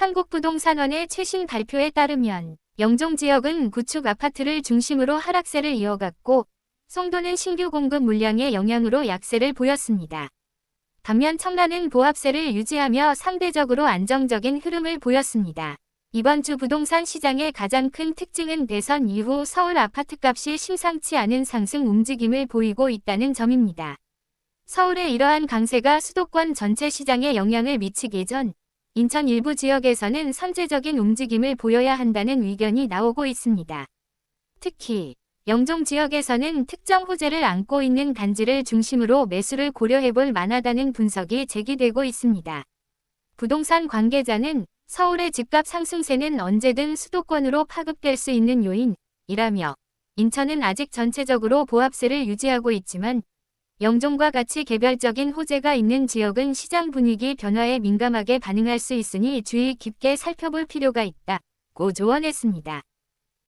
한국부동산원의 최신 발표에 따르면 영종 지역은 구축 아파트를 중심으로 하락세를 이어갔고 송도는 신규 공급 물량의 영향으로 약세를 보였습니다. 반면 청라는 보합세를 유지하며 상대적으로 안정적인 흐름을 보였습니다. 이번 주 부동산 시장의 가장 큰 특징은 대선 이후 서울 아파트값이 심상치 않은 상승 움직임을 보이고 있다는 점입니다. 서울의 이러한 강세가 수도권 전체 시장에 영향을 미치기 전 인천 일부 지역에서는 선제적인 움직임을 보여야 한다는 의견이 나오고 있습니다. 특히 영종 지역에서는 특정 호재를 안고 있는 단지를 중심으로 매수를 고려해볼 만하다는 분석이 제기되고 있습니다. 부동산 관계자는 서울의 집값 상승세는 언제든 수도권으로 파급될 수 있는 요인이라며 인천은 아직 전체적으로 보합세를 유지하고 있지만 영종과 같이 개별적인 호재가 있는 지역은 시장 분위기 변화에 민감하게 반응할 수 있으니 주의 깊게 살펴볼 필요가 있다 고 조언했습니다.